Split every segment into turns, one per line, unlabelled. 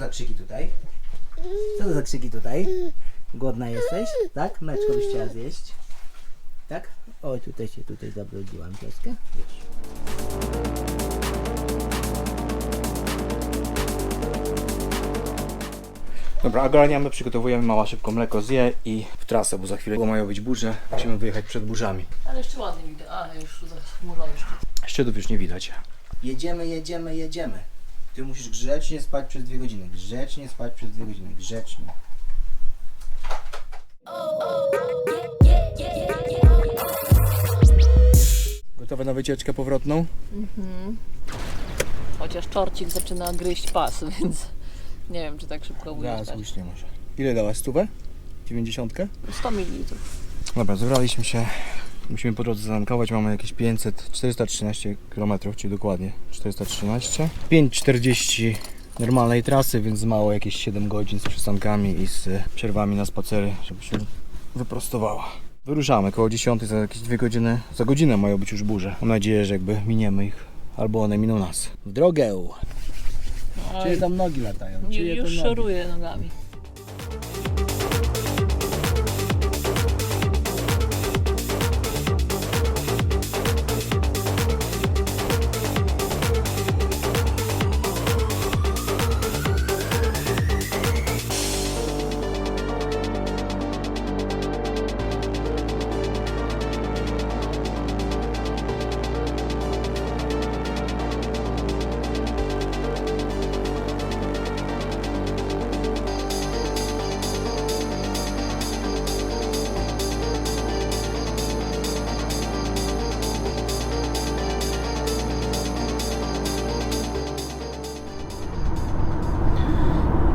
za krzyki tutaj? Co to za krzyki tutaj? Głodna jesteś? Tak? Mleczko byś chciała zjeść? Tak? Oj, tutaj się tutaj zabrudziłam troszkę. Wiesz. Dobra, ogarniamy, przygotowujemy, mała szybko mleko zje i w trasę, bo za chwilę mają być burze. Musimy wyjechać przed burzami.
Ale jeszcze ładnie widać. A, już zachmurzone jeszcze.
Szczytów już nie widać. Jedziemy, jedziemy, jedziemy. Ty musisz grzecznie spać przez dwie godziny. Grzecznie spać przez dwie godziny. Grzecznie. Gotowe na wycieczkę powrotną?
Chociaż czorcik zaczyna gryźć pas, więc nie wiem, czy tak szybko
Zaraz
ujeżdżać.
łyśnie może. Ile dałaś? Stówę? 90?
100 ml.
Dobra, zebraliśmy się. Musimy po drodze zatankować. Mamy jakieś 500, 413 km, czyli dokładnie 413. 5,40 normalnej trasy, więc mało jakieś 7 godzin z przystankami i z przerwami na spacery, żeby się wyprostowała. Wyruszamy koło 10 za jakieś 2 godziny. Za godzinę mają być już burze. Mam nadzieję, że jakby miniemy ich, albo one miną nas. W drogę! Czyje tam nogi latają? To
Już szoruję nogami.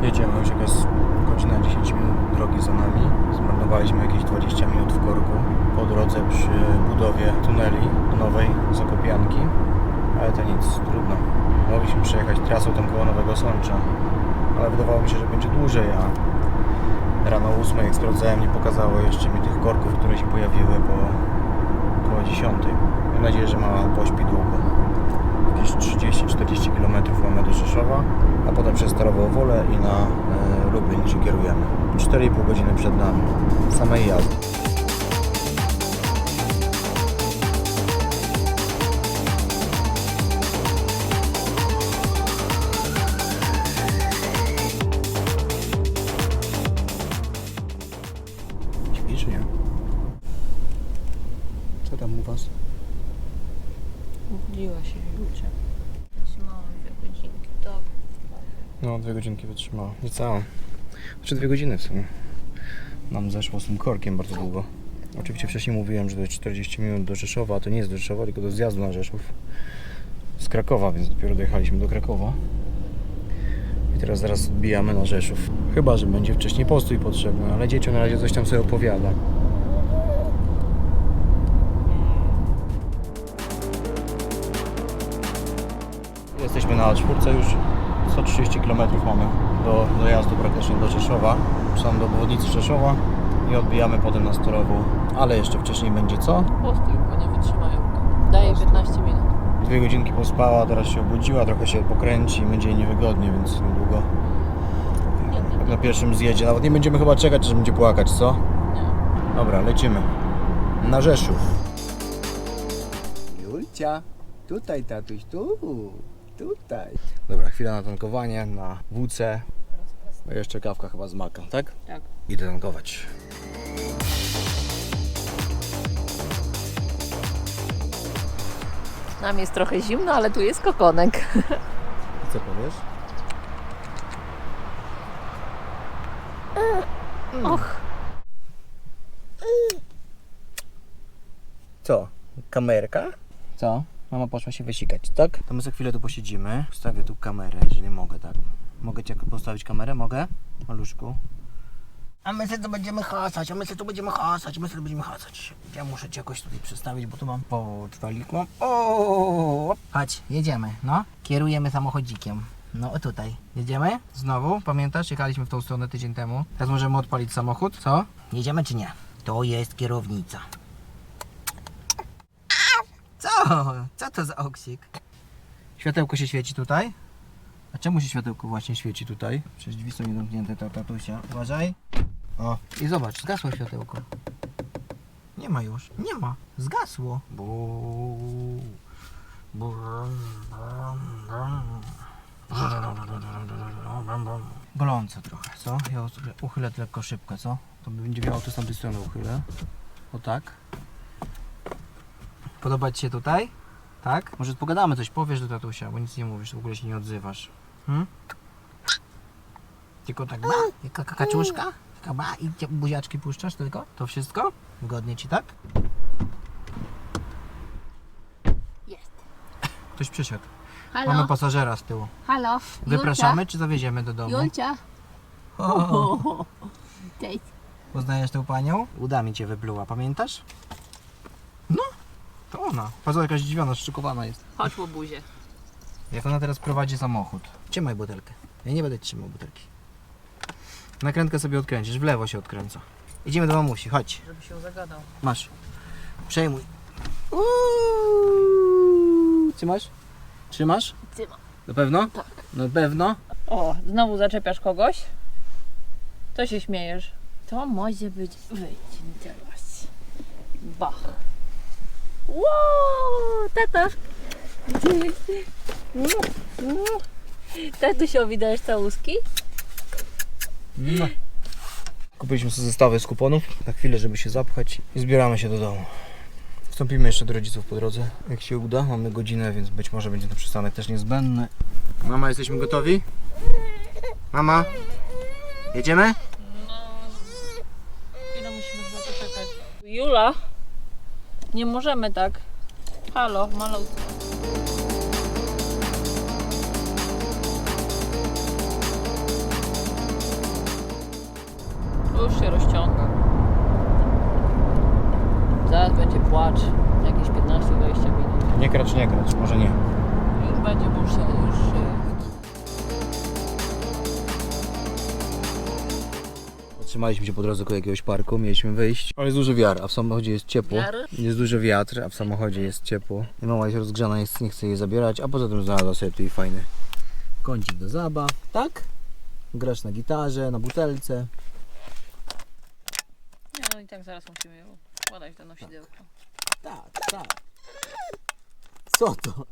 Jedziemy już jakaś godzina 10 minut drogi za nami. Zmarnowaliśmy jakieś 20 minut w korku po drodze przy budowie tuneli nowej Zakopianki. Ale to nic, trudno. Mogliśmy przejechać trasą tam koło Nowego Sącza. Ale wydawało mi się, że będzie dłużej, a rano o 8 jak sprawdzałem nie pokazało jeszcze mi tych korków, które się pojawiły po około 10. Mam nadzieję, że mama pośpi długo jakieś 30-40 km mamy do Rzeszowa, a potem przez Starową Wolę i na e, Lublin się kierujemy. 4,5 godziny przed nami, samej jazdy.
Się Julcia. Trzymałam dwie godzinki, tak.
No, dwie godzinki wytrzymała. Znaczy dwie godziny w sumie. Nam zeszło z tym korkiem bardzo długo. Oczywiście wcześniej mówiłem, że to jest 40 minut do Rzeszowa, a to nie jest do Rzeszowa, tylko do zjazdu na Rzeszów. Z Krakowa, więc dopiero dojechaliśmy do Krakowa. I teraz zaraz odbijamy na Rzeszów. Chyba, że będzie wcześniej postój potrzebny, ale dzieciom na razie coś tam sobie opowiada. Jesteśmy na czwórce już. 130 km mamy do dojazdu praktycznie do Rzeszowa. Są do obwodnicy Rzeszowa i odbijamy potem na Storową. Ale jeszcze wcześniej będzie co?
Postój, bo nie wytrzymają. Daje 15 minut.
Dwie godzinki pospała, teraz się obudziła, trochę się pokręci, będzie jej niewygodnie, więc niedługo
Nie, nie,
jak na pierwszym zjedzie. Nawet nie będziemy chyba czekać, że będzie płakać, co?
nie.
Dobra, lecimy. Na Rzeszów. Julcia, tutaj tatuś, tu, tutaj. Dobra, chwila na tankowanie, na WC. No i jeszcze kawka chyba z maka, tak?
Tak.
Idę tankować.
Nam jest trochę zimno, ale tu jest kokonek.
Co powiesz?
Och,
Co? Kamerka? Co? Mama poszła się wysikać, tak? To my za chwilę tu posiedzimy. Wstawię tu kamerę, jeżeli mogę, tak? Mogę cię postawić kamerę? Mogę? Maluszku? A my sobie tu będziemy hasać, a my sobie tu będziemy hasać, my sobie tu będziemy hasać. Ja muszę cię jakoś tutaj przestawić, bo tu mam podwalik. Mam... O! Chodź, jedziemy, no. Kierujemy samochodzikiem. No o tutaj. Jedziemy? Znowu? Pamiętasz? Jechaliśmy w tą stronę tydzień temu. Teraz możemy odpalić samochód. Co? Jedziemy czy nie? To jest kierownica. Co? Co to za oksik? Światełko się świeci tutaj. A czemu się światełko właśnie świeci tutaj? Przecież drzwi są niedomknięte, ta tatusia. Uważaj. O, i zobacz, zgasło światełko. Nie ma już. Nie ma. Zgasło. Bu... Bu... Boląco trochę, co? Ja uchylę lekko szybko, co? To będzie miało to z tamtej strony uchylę. O tak. Podoba Ci się tutaj? Tak? Może pogadamy coś, powiesz do tatusia, bo nic nie mówisz, w ogóle się nie odzywasz. Hmm? Tylko tak ba? Tylko kakaczuszka? Ba? I buziaczki puszczasz tylko? To wszystko? Wygodnie Ci tak?
Jest.
Ktoś przyszedł.
Halo?
Mamy pasażera z tyłu.
Halo?
Wypraszamy, czy zawieziemy do domu?
Julcia?
O,
Cześć.
poznajesz tę panią? Uda mi Cię wypluła, pamiętasz? To ona. Patrz, jakaś zdziwiona, szykowana jest.
Chodź po buzie.
Jak ona teraz prowadzi samochód. Trzymaj butelkę. Ja nie będę trzymał butelki. Nakrętkę sobie odkręcisz, w lewo się odkręca. Idziemy do mamusi, chodź.
Żeby się zagadał.
Masz. Przejmuj. Uuu. Trzymasz? Trzymasz?
Trzymam.
Na pewno?
Tak.
Na pewno?
O, znowu zaczepiasz kogoś? To się śmiejesz.
To może być... Wyjdź teraz.
Bach.
Wow, tata. Gdzie jesteś?
Tatusiowi dajesz całuski?
No. Kupiliśmy sobie zestawy z kuponów na chwilę, żeby się zapchać i zbieramy się do domu. Wstąpimy jeszcze do rodziców po drodze, jak się uda. Mamy godzinę, więc być może będzie to przystanek też niezbędny. Mama, jesteśmy gotowi? Mama? Jedziemy?
Chwilę musimy poczekać. Jula? Nie możemy tak. Halo, malutko. Już się rozciąga. Zaraz będzie płacz. Jakieś 15-20 minut.
Nie kracz, nie kracz, może nie.
Już będzie, bo już się... Już
Zatrzymaliśmy się po drodze koło jakiegoś parku, mieliśmy wyjść. Ale jest duży wiatr, a w samochodzie jest ciepło. Jest duży wiatr, a w samochodzie jest ciepło. I mama jest rozgrzana, jest, nie chce jej zabierać, a poza tym znalazła sobie tu i fajny kącik do zabaw. Tak? Grasz na gitarze, na butelce.
Nie, no i tak zaraz musimy ją podać do nosidełka.
Tak, tak. Co to?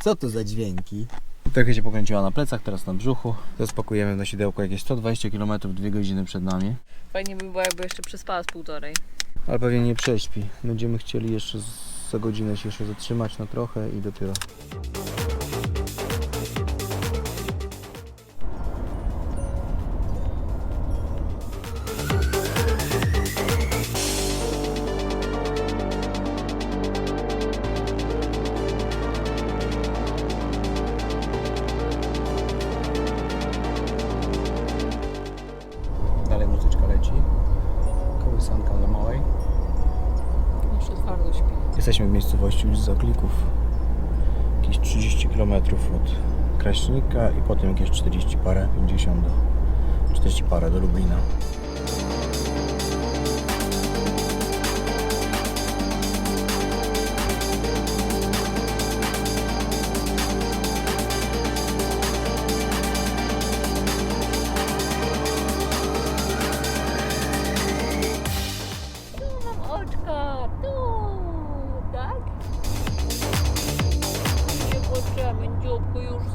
Co to za dźwięki? Trochę się pokręciła na plecach, teraz na brzuchu. Teraz pakujemy w nosidełko jakieś 120 km, 2 godziny przed nami.
Fajnie by było, jakby jeszcze przespała z półtorej.
Ale pewnie nie prześpi. Będziemy chcieli jeszcze za godzinę się jeszcze zatrzymać na trochę i dopiero.
Twardo śpi.
Jesteśmy w miejscowości już Klików. Jakieś 30 km od Kraśnika i potem jakieś 40 parę, 50 do 40 parę do Lublina.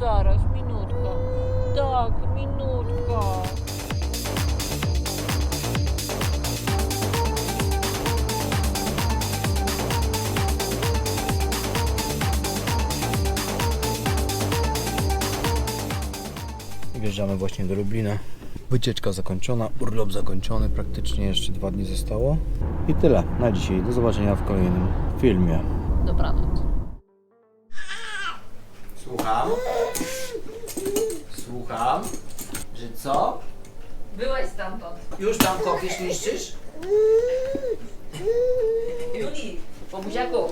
Zaraz, minutka. Tak, minutka.
Wjeżdżamy właśnie do Lublina. Wycieczka zakończona, urlop zakończony, praktycznie jeszcze dwa dni zostało. I tyle na dzisiaj. Do zobaczenia w kolejnym filmie.
Dobranoc.
Słucham? Słucham? Że co?
Byłeś stamtąd.
Już tam kopiesz niszczysz?
Juli, po buziaku.